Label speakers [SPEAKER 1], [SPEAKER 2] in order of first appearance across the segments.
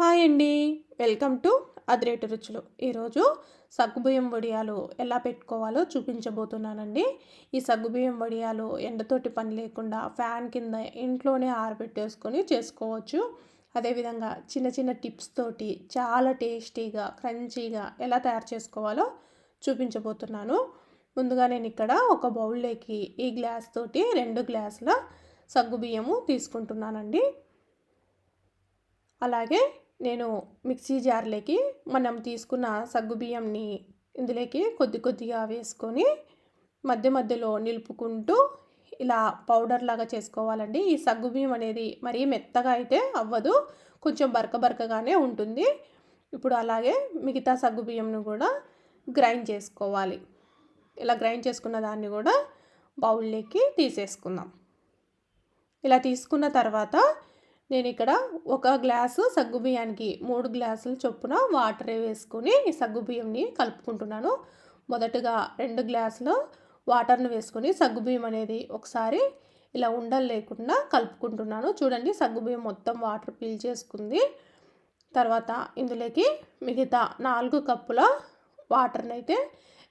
[SPEAKER 1] Hi అండి. Welcome to అదిరేటు రుచులు. ఈరోజు సగ్గుబియ్యం వడియాలు ఎలా పెట్టుకోవాలో చూపించబోతున్నానండి. ఈ సగ్గుబియ్యం వడియాలు ఎండతోటి పని లేకుండా ఫ్యాన్ కింద ఇంట్లోనే ఆరబెట్టేసుకొని చేసుకోవచ్చు. అదేవిధంగా చిన్న చిన్న టిప్స్ తోటి చాలా టేస్టీగా క్రంచీగా ఎలా తయారు చేసుకోవాలో చూపించబోతున్నాను. ముందుగా నేను ఇక్కడ ఒక బౌల్లోకి ఈ గ్లాస్ తోటి రెండు గ్లాసుల సగ్గుబియ్యము తీసుకుంటున్నానండి. అలాగే నేను మిక్సీ జార్లోకి మనం తీసుకున్న సగ్గుబియ్యంని ఇందులోకి కొద్ది కొద్దిగా వేసుకొని మధ్య మధ్యలో నిలుపుకుంటూ ఇలా పౌడర్ లాగా చేసుకోవాలండి. ఈ సగ్గుబియ్యం అనేది మరీ మెత్తగా అయితే అవ్వదు కొంచెం బరక బరకగానే ఉంటుంది. ఇప్పుడు అలాగే మిగతా సగ్గుబియ్యంను కూడా గ్రైండ్ చేసుకోవాలి. ఇలా గ్రైండ్ చేసుకున్న దాన్ని కూడా బౌల్లోకి తీసేసుకుందాం. ఇలా తీసుకున్న తర్వాత నేను ఇక్కడ ఒక గ్లాసు సగ్గుబియ్యానికి మూడు గ్లాసులు చొప్పున వాటర్ వేసుకొని సగ్గుబియ్యంని కలుపుకుంటున్నాను. మొదటగా రెండు గ్లాసులు వాటర్ను వేసుకొని సగ్గుబియ్యం అనేది ఒకసారి ఇలా ఉండలు లేకుండా కలుపుకుంటున్నాను. చూడండి సగ్గుబియ్యం మొత్తం వాటర్ పీల్చేసుకుంది తర్వాత ఇందులోకి మిగతా నాలుగు కప్పుల వాటర్ని అయితే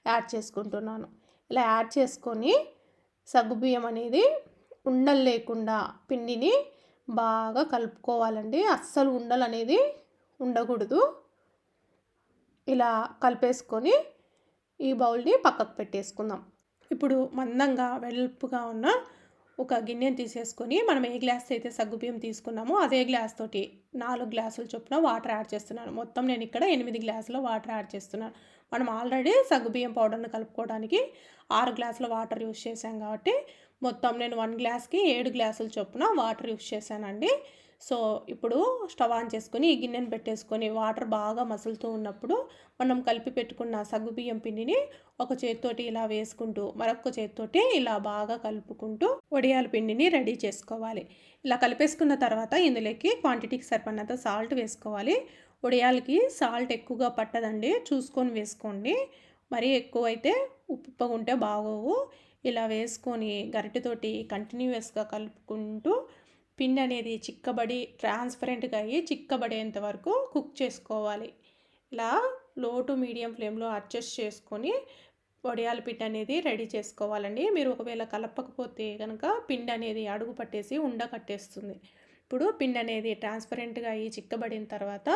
[SPEAKER 1] యాడ్ చేసుకుంటున్నాను. ఇలా యాడ్ చేసుకొని సగ్గుబియ్యం అనేది ఉండలు లేకుండా పిండిని బాగా కలుపుకోవాలండి. అస్సలు ఉండలు అనేది ఉండకూడదు. ఇలా కలిపేసుకొని ఈ బౌల్ని పక్కకు పెట్టేసుకుందాం. ఇప్పుడు మందంగా వెలుపుగా ఉన్న ఒక గిన్నెని తీసేసుకొని మనం ఏ గ్లాస్ అయితే సగ్గుబియ్యం తీసుకున్నామో అదే గ్లాస్ తోటి నాలుగు గ్లాసుల చొప్పున వాటర్ యాడ్ చేస్తున్నాను. మొత్తం నేను ఇక్కడ ఎనిమిది గ్లాసుల వాటర్ యాడ్ చేస్తున్నాను. మనం ఆల్రెడీ సగ్గుబియ్యం పౌడర్ని కలుపుకోవడానికి ఆరు గ్లాసుల వాటర్ యూస్ చేసాం కాబట్టి మొత్తం నేను వన్ గ్లాస్కి ఏడు గ్లాసుల చొప్పున వాటర్ యూస్ చేశానండి. సో ఇప్పుడు స్టవ్ ఆన్ చేసుకొని ఈ గిన్నెను పెట్టేసుకొని వాటర్ బాగా మసులుతూ ఉన్నప్పుడు మనం కలిపి పెట్టుకున్న సగ్గుబియ్యం పిండిని ఒక చేతితోటి ఇలా వేసుకుంటూ మరొక చేతితోటి ఇలా బాగా కలుపుకుంటూ వడియాల పిండిని రెడీ చేసుకోవాలి. ఇలా కలిపేసుకున్న తర్వాత ఇందులోకి క్వాంటిటీకి సరిపడినంత సాల్ట్ వేసుకోవాలి. వడియాలకి సాల్ట్ ఎక్కువగా పట్టదండి. చూసుకొని వేసుకోండి. మరీ ఎక్కువ అయితే ఉప్పు ఉంటే బాగోవు. ఇలా వేసుకొని గరిటెతోటి కంటిన్యూస్గా కలుపుకుంటూ పిండి అనేది చిక్కబడి ట్రాన్స్పరెంట్గా అయ్యి చిక్కబడేంత వరకు కుక్ చేసుకోవాలి. ఇలా లో టు మీడియం ఫ్లేమ్లో అడ్జస్ట్ చేసుకొని వడియాల పిండి అనేది రెడీ చేసుకోవాలండి. మీరు ఒకవేళ కలపకపోతే కనుక పిండి అనేది అడుగు పట్టేసి ఉండ కట్టేస్తుంది. ఇప్పుడు పిండి అనేది ట్రాన్స్పరెంట్గా అయ్యి చిక్కబడిన తర్వాత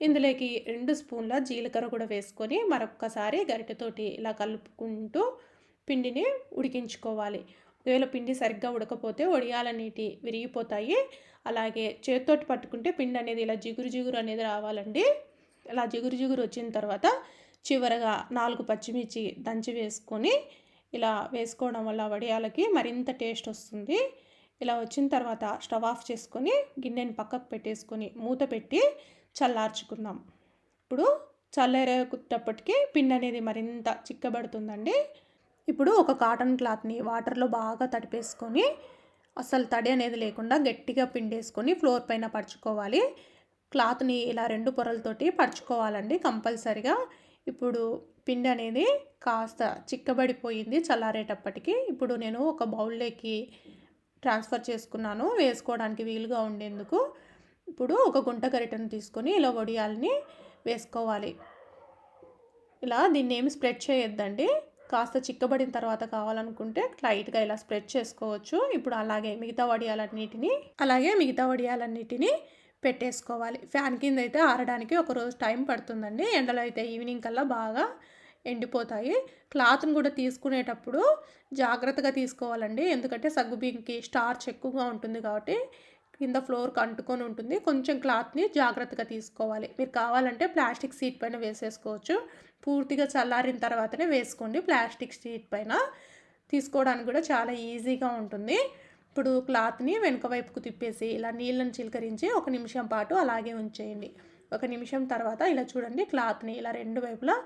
[SPEAKER 1] ఇందులోకి రెండు స్పూన్ల జీలకర్ర కూడా వేసుకొని మరొక్కసారి గరిటెతోటి ఇలా కలుపుకుంటూ పిండిని ఉడికించుకోవాలి. ఒకవేళ పిండి సరిగ్గా ఉడకపోతే నీటి విరిగిపోతాయి. అలాగే చేతితోటి పట్టుకుంటే పిండి అనేది ఇలా జిగురు జిగురు అనేది రావాలండి. ఇలా జిగురు జిగురు వచ్చిన తర్వాత చివరగా నాలుగు పచ్చిమిర్చి దంచి వేసుకొని ఇలా వేసుకోవడం వల్ల వడియాలకి మరింత టేస్ట్ వస్తుంది. ఇలా వచ్చిన తర్వాత స్టవ్ ఆఫ్ చేసుకొని గిన్నెని పక్కకు పెట్టేసుకొని మూత పెట్టి చల్లార్చుకుందాం. ఇప్పుడు చల్లారేటప్పటికి పిండి అనేది మరింత చిక్కబడుతుందండి. ఇప్పుడు ఒక కాటన్ క్లాత్ని వాటర్లో బాగా తడిపేసుకొని అసలు తడి అనేది లేకుండా గట్టిగా పిండేసుకొని ఫ్లోర్ పైన పరుచుకోవాలి. క్లాత్ని ఇలా రెండు పొరలతోటి పరుచుకోవాలండి కంపల్సరిగా. ఇప్పుడు పిండి అనేది కాస్త చిక్కబడిపోయింది చల్లారేటప్పటికి. ఇప్పుడు నేను ఒక బౌల్లోకి ట్రాన్స్ఫర్ చేసుకున్నాను వేసుకోవడానికి వీలుగా ఉండేందుకు. ఇప్పుడు ఒక గుంట గరిటను తీసుకొని ఇలా వడియాలని వేసుకోవాలి. ఇలా దీన్ని ఏమి స్ప్రెడ్ చేయొద్దండి. కాస్త చిక్కబడిన తర్వాత కావాలనుకుంటే లైట్గా ఇలా స్ప్రెడ్ చేసుకోవచ్చు. ఇప్పుడు అలాగే మిగతా వడియాలన్నిటిని అలాగే మిగతా వడియాలన్నిటిని పెట్టేసుకోవాలి. ఫ్యాన్ కింద అయితే ఆరడానికి ఒక రోజు టైం పడుతుందండి. ఎండలో అయితే ఈవినింగ్ కల్లా బాగా ఎండిపోతాయి. క్లాత్ని కూడా తీసుకునేటప్పుడు జాగ్రత్తగా తీసుకోవాలండి. ఎందుకంటే సగ్గుబింకి స్టార్చ్ ఎక్కువగా ఉంటుంది కాబట్టి కింద ఫ్లోర్కి అంటుకొని ఉంటుంది. కొంచెం క్లాత్ని జాగ్రత్తగా తీసుకోవాలి. మీరు కావాలంటే ప్లాస్టిక్ సీట్ పైన వేసేసుకోవచ్చు. పూర్తిగా చల్లారిన తర్వాతనే వేసుకోండి. ప్లాస్టిక్ సీట్ పైన తీసుకోవడానికి కూడా చాలా ఈజీగా ఉంటుంది. ఇప్పుడు క్లాత్ని వెనుక వైపుకు తిప్పేసి ఇలా నీళ్ళని చిలకరించి ఒక నిమిషం పాటు అలాగే ఉంచేయండి. ఒక నిమిషం తర్వాత ఇలా చూడండి క్లాత్ని ఇలా రెండు వైపులా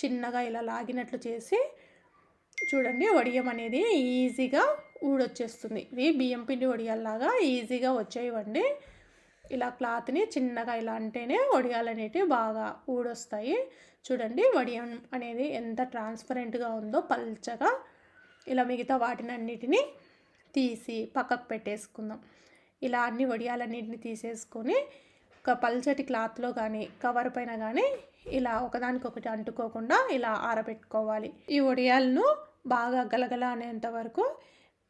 [SPEAKER 1] చిన్నగా ఇలా లాగినట్లు చేసి చూడండి వడియం అనేది ఈజీగా ఊడొచ్చేస్తుంది. ఇవి బియ్యం పిండి వడియాల్లాగా ఈజీగా వచ్చేయండి ఇలా క్లాత్ని చిన్నగా ఇలా అంటేనే వడియాలు అనేటివి బాగా ఊడొస్తాయి. చూడండి వడియం అనేది ఎంత ట్రాన్స్పరెంట్గా ఉందో పల్చగా. ఇలా మిగతా వాటిని అన్నిటినీ తీసి పక్కకు పెట్టేసుకుందాం. ఇలా అన్ని వడియాలన్నింటినీ తీసేసుకొని ఒక పల్చటి క్లాత్లో కానీ కవర్ పైన కానీ ఇలా ఒకదానికొకటి అంటుకోకుండా ఇలా ఆరబెట్టుకోవాలి. ఈ వడియాలను బాగా గలగల అనేంత వరకు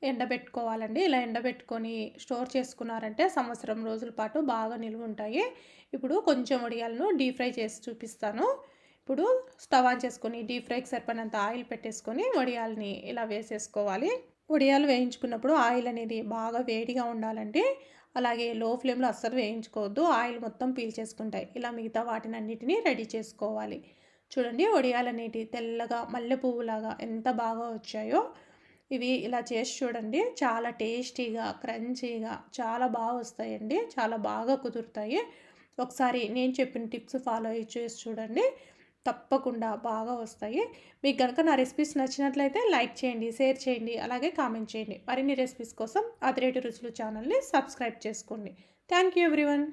[SPEAKER 1] ఎండబెట్టుకోవాలండి. ఇలా ఎండబెట్టుకొని స్టోర్ చేసుకున్నారంటే సంవత్సరం రోజుల పాటు బాగా నిలువ ఉంటాయి ఇప్పుడు కొంచెం వడియాలను డీప్ ఫ్రై చేసి చూపిస్తాను. ఇప్పుడు స్టవ్ ఆన్ చేసుకొని డీప్ ఫ్రైకి సరిపడినంత ఆయిల్ పెట్టేసుకొని వడియాలని ఇలా వేసేసుకోవాలి. వడియాలు వేయించుకున్నప్పుడు ఆయిల్ అనేది బాగా వేడిగా ఉండాలండి. అలాగే లో ఫ్లేమ్లో అస్సలు వేయించుకోవద్దు. ఆయిల్ మొత్తం పీల్చేసుకుంటాయి ఇలా మిగతా వాటిని అన్నిటినీ రెడీ చేసుకోవాలి. చూడండి వడియాలు అనేటివి తెల్లగా మల్లె పువ్వులాగా ఎంత బాగా వచ్చాయో. ఇవి ఇలా చేసి చూడండి. చాలా టేస్టీగా క్రంచీగా చాలా బాగా వస్తాయండి. చాలా బాగా కుదురుతాయి. ఒకసారి నేను చెప్పిన టిప్స్ ఫాలో అయ్యి చేసి చూడండి. తప్పకుండా బాగా వస్తాయి. మీకు కనుక నా రెసిపీస్ నచ్చినట్లయితే లైక్ చేయండి షేర్ చేయండి అలాగే కామెంట్ చేయండి. మరిన్ని రెసిపీస్ కోసం అతిరేటి రుచులు ఛానల్ని సబ్స్క్రైబ్ చేసుకోండి. Thank you everyone.